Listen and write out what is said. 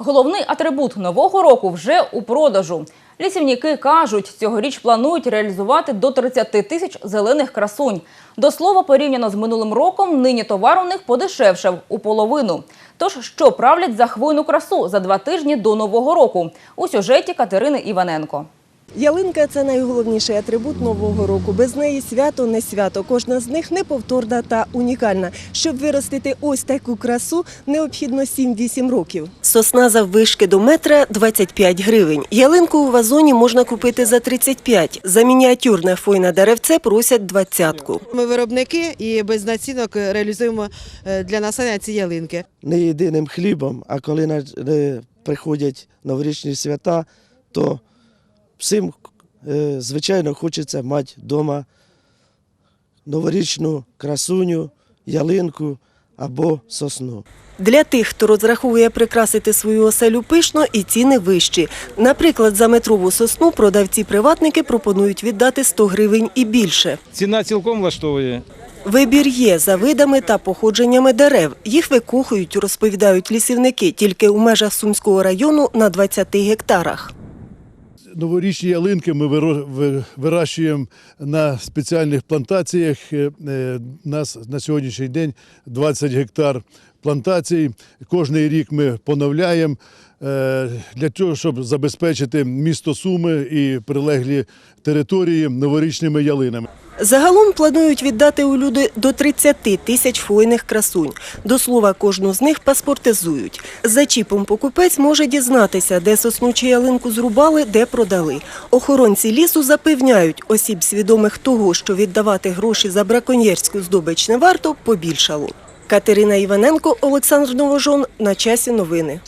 Головний атрибут нового року вже у продажу. Лісівники кажуть, цьогоріч планують реалізувати до 30 тисяч зелених красунь. До слова, порівняно з минулим роком, нині товар у них подешевшав у половину. Тож, що правлять за хвойну красу за два тижні до нового року? У сюжеті Катерини Іваненко. Ялинка це найголовніший атрибут нового року. Без неї свято не свято. Кожна з них неповторна та унікальна. Щоб виростити ось таку красу, необхідно 7-8 років. Сосна заввишки до метра 25 гривень. Ялинку у вазоні можна купити за 35. За мініатюрне фойне деревце просять двадцятку. Ми виробники і без націнок реалізуємо е, для населення ці ялинки. не єдиним хлібом, а коли е, приходять новорічні свята, то всім, е, звичайно, хочеться мати вдома новорічну красуню, ялинку або сосну. Для тих, хто розраховує прикрасити свою оселю пишно, і ціни вищі. Наприклад, за метрову сосну продавці-приватники пропонують віддати 100 гривень і більше. Ціна цілком влаштовує. Вибір є за видами та походженнями дерев. Їх викухують, розповідають лісівники, тільки у межах Сумського району на 20 гектарах. Новорічні ялинки ми виро- вирощуємо на спеціальних плантаціях. Е, е, У нас на сьогоднішній день 20 гектар плантацій. Кожний рік ми поновляємо е, для того, щоб забезпечити місто Суми і прилеглі території новорічними ялинами. Загалом планують віддати у люди до 30 тисяч хвойних красунь. До слова, кожну з них паспортизують. За чіпом покупець може дізнатися, де сосну чи ялинку зрубали, де продали. Охоронці лісу запевняють, осіб свідомих того, що віддавати гроші за браконьєрську здобич не варто, побільшало. Катерина Іваненко, Олександр Новожон. На часі новини.